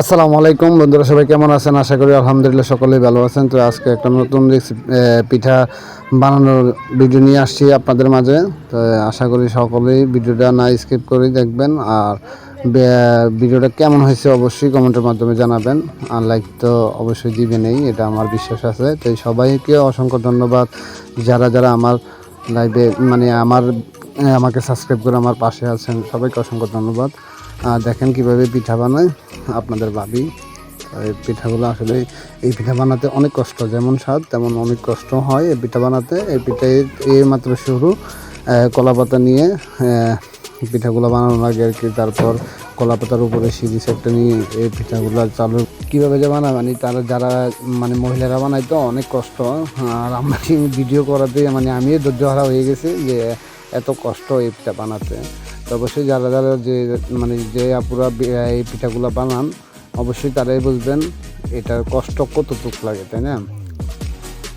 আসসালামু আলাইকুম। বন্ধুরা, সবাই কেমন আছেন? আশা করি আলহামদুলিল্লাহ সকলেই ভালো আছেন। তো আজকে একটা নতুন পিঠা বানানোর ভিডিও নিয়ে আসছি আপনাদের মাঝে। তো আশা করি সকলেই ভিডিওটা না স্কিপ করে দেখবেন। আর ভিডিওটা কেমন হয়েছে অবশ্যই কমেন্টের মাধ্যমে জানাবেন। আর লাইক তো অবশ্যই দিবেনই এটা আমার বিশ্বাস আছে। তো সবাইকে অসংখ্য ধন্যবাদ। যারা যারা আমার লাইভে মানে আমার আমাকে সাবস্ক্রাইব করে আমার পাশে আছেন, সবাইকে অসংখ্য ধন্যবাদ। আর দেখেন কীভাবে পিঠা বানায়। আপনাদের ভাবি, এই পিঠাগুলো আসলে এই পিঠা বানাতে অনেক কষ্ট, যেমন স্বাদ তেমন অনেক কষ্ট হয় এই পিঠা বানাতে। এই পিঠা এই মাত্র শুরু কলা পাতা নিয়ে পিঠাগুলো বানানো লাগে আর কি তারপর কলা পাতার উপরে সিঁড়ি সেটটা নিয়ে এই পিঠাগুলো চালু। কীভাবে যে বানায় মানে তারা যারা মানে মহিলারা বানায় তো অনেক কষ্ট। আর আমরা ভিডিও করাতে মানে আমিও ধৈর্য হারা হয়ে গেছি যে এত কষ্ট এই পিঠা বানাতে। অবশ্যই যারা যারা যে মানে যে আপুরা এই পিঠাগুলো বানান, অবশ্যই তারাই বুঝবেন এটার কষ্ট কতটুকু লাগে, তাই না?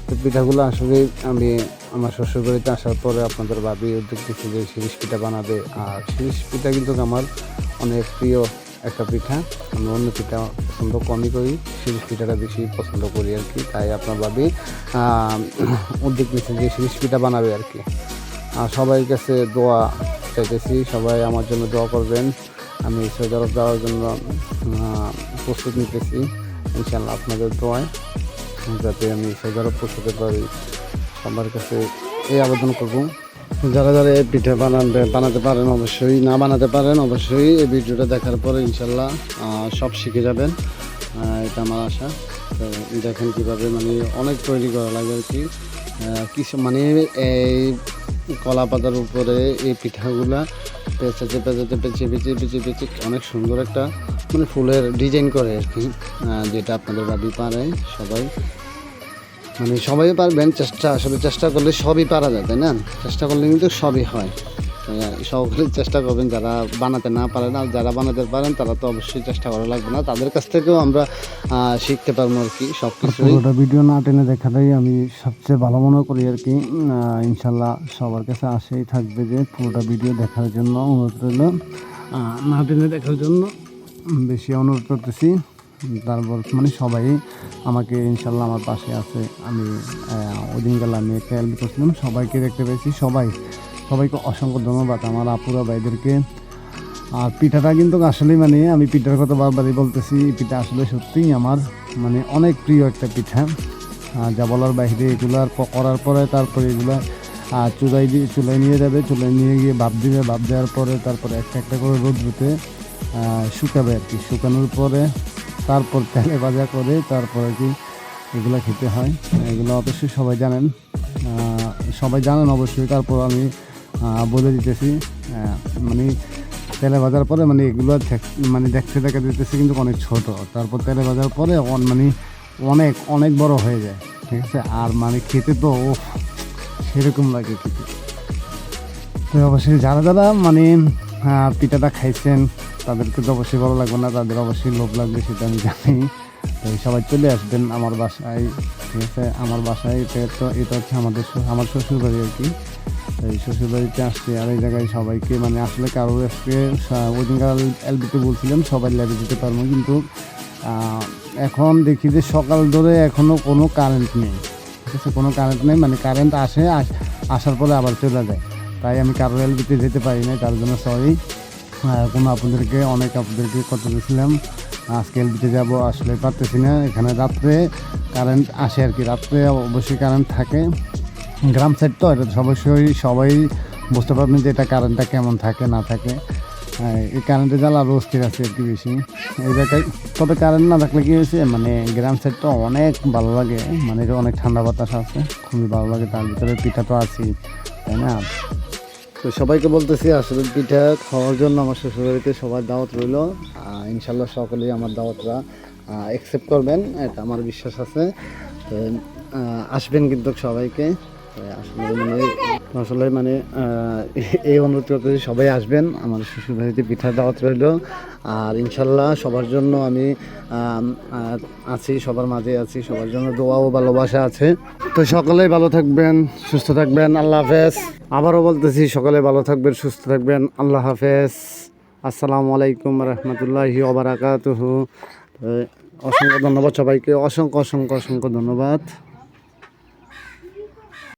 তো পিঠাগুলো আসলে আমি আমার শ্বশুরবাড়িতে আসার পরে আপনাদের ভাবি দিচ্ছি যে শিরিষ পিঠা বানাবে। আর শিরিষ পিঠা কিন্তু আমার অনেক প্রিয় একটা পিঠা। আমি অন্য পিঠা পছন্দ কমই করি, শিরিষ পিঠাটা বেশি পছন্দ করি আর কি। তাই আপনার ভাবি উদ্যোগ নিচ্ছে যে শিরিষ পিঠা বানাবে আর কি। আর সবার কাছে দোয়া চাইতেছি, সবাই আমার জন্য দোয়া করবেন। আমি সৌদি আরব যাওয়ার জন্য প্রস্তুত নিতেছি ইনশাল্লাহ আপনাদের দোয়ায়। যাতে আমি সৌদি আরব পৌঁছতে পারি সবার কাছে এই আবেদন করব। যারা যারা এই পিঠে বানাতে বানাতে পারেন অবশ্যই, না বানাতে পারেন অবশ্যই এই ভিডিওটা দেখার পরে ইনশাল্লাহ সব শিখে যাবেন। এটা আমার আশা। দেখেন কীভাবে মানে অনেক তৈরি করা লাগে আর কি। কিছু মানে এই কলা পাতার উপরে এই পিঠাগুলা পেঁচাতে পেঁচাতে পেঁচে পেঁচে পেঁচে পেঁচে অনেক সুন্দর একটা মানে ফুলের ডিজাইন করে আর কি যেটা আপনাদের বাড়ি পারে সবাই মানে সবাই পারবেন, চেষ্টা, আসলে চেষ্টা করলে সবই পারা যায়, তাই না? চেষ্টা করলে কিন্তু সবই হয়। সকলে চেষ্টা করবেন যারা বানাতে না পারেন আর যারা বানাতে পারেন তারা তো অবশ্যই চেষ্টা করা লাগবে না। তাদের কাছ থেকেও আমরা শিখতে পারব আর কি সব কিছু পুরোটা ভিডিও না টেনে দেখাটাই আমি সবচেয়ে ভালো মনে করি আর কি। ইনশাল্লাহ সবার কাছে আসেই থাকবে যে পুরোটা ভিডিও দেখার জন্য অনুরোধ রইল। না টেনে দেখার জন্য বেশি অনুরোধ করতেছি। তারপর মানে সবাই আমাকে ইনশাল্লাহ আমার পাশে আছে। আমি আহ, ওই দিন গেলে আমি এলবি করছিলাম সবাইকে দেখতে পেয়েছি। সবাই সবাইকে অসংখ্য ধন্যবাদ আমার আপুরা ভাইদেরকে। আর পিঠাটা কিন্তু আসলে মানে আমি পিঠার কথা বারবারই বলতেছি পিঠা আসলে সত্যিই আমার মানে অনেক প্রিয় একটা পিঠা। যা বলার বাইরে এগুলো আর প- করার পরে তারপরে এগুলো, আর চুলাই দিয়ে চুলাই নিয়ে যাবে, চুলাই নিয়ে গিয়ে ভাপ দিবে, ভাপ দেওয়ার পরে তারপরে একটা একটা করে রোদ রোদ্রুতে শুকাবে আর কি। শুকানোর পরে তারপর তেলে ভাজা করে তারপরে কি এগুলো খেতে হয়। এগুলো অবশ্যই সবাই জানেন। সবাই জানেন অবশ্যই। তারপর আমি বলে দিতেছি। মানে তেলে ভাজার পরে মানে এগুলো মানে দেখতে দেখা দিতেছে কিন্তু অনেক ছোট। তারপর তেলে ভাজার পরে মানে অনেক অনেক বড় হয়ে যায়। ঠিক আছে? আর মানে খেতে তো ও সেরকম লাগে খেতে। তো অবশ্যই যারা যারা মানে পিঠাটা খাইছেন, তাদেরকে তো অবশ্যই ভালো লাগবে না। তাদের অবশ্যই লোভ লাগবে, সেটা আমি জানি। তো সবাই চলে আসবেন আমার বাসায়। ঠিক আছে? আমার বাসায় তো এটা হচ্ছে আমাদের আমার শ্বশুর বাড়ি আর কি। এই শ্বশুর বাড়িতে আসছে, আর এই জায়গায় সবাইকে মানে আসলে কারও আজকে দিনকার এলবিতে বলছিলাম, সবাই ল্যাবে দিতে পারব, কিন্তু এখন দেখি যে সকাল ধরে এখনও কোনো কারেন্ট নেই, ঠিক আছে? কোনো কারেন্ট নেই মানে কারেন্ট আসে, আস- আসার পরে আবার চলে যায়। তাই আমি কারও এলবিতে যেতে পারি না তার জন্য সরি কোনো আপনাদেরকে, অনেক আপনাদেরকে কথা দিয়েছিলাম, আজকে এলবিতে যাব আসলে পারতেছি না, এখানে রাত্রে কারেন্ট আসে আর কি, রাত্রে অবশ্যই কারেন্ট থাকে। গ্রাম সাইড তো, এটা অবশ্যই সবাই বুঝতে পারবেন যে এটা কারেন্টটা কেমন থাকে, না থাকে। এই কারেন্টে জ্বালা আরও অস্থির আছে আর কি বেশি। এই জায়গায়, তবে কারেন্ট না থাকলে কী হয়েছে মানে গ্রাম সাইডটা অনেক ভালো লাগে মানে এটা অনেক ঠান্ডা বাতাস আছে, খুবই ভালো লাগে, তার ভিতরে পিঠা তো আছেই, তাই না? তো সবাইকে বলতেছি আসলে পিঠা খাওয়ার জন্য আমার শ্বশুরবাড়িতে সবার দাওয়াত রইল। ইনশাল্লাহ সকলেই আমার দাওয়াতরা অ্যাকসেপ্ট করবেন, এটা আমার বিশ্বাস আছে। আসবেন কিন্তু সবাইকে। আসলে মানে আসলে মানে এই অনুরোধ করতেছি সবাই আসবেন। আমার শ্বশুরবাড়িতে পিঠা দাওয়াত রইল। আর ইনশাল্লাহ সবার জন্য আমি আছি, সবার মাঝে আছি, সবার জন্য দোয়া ও ভালোবাসা আছে। তো সকলেই ভালো থাকবেন, সুস্থ থাকবেন, আল্লাহ হাফেজ। আবারও বলতেছি, সকলে ভালো থাকবেন, সুস্থ থাকবেন, আল্লাহ হাফেজ। আসসালামু আলাইকুম রহমতুল্লাহি ওবরাকাতুহু। অসংখ্য ধন্যবাদ সবাইকে, অসংখ্য অসংখ্য অসংখ্য ধন্যবাদ।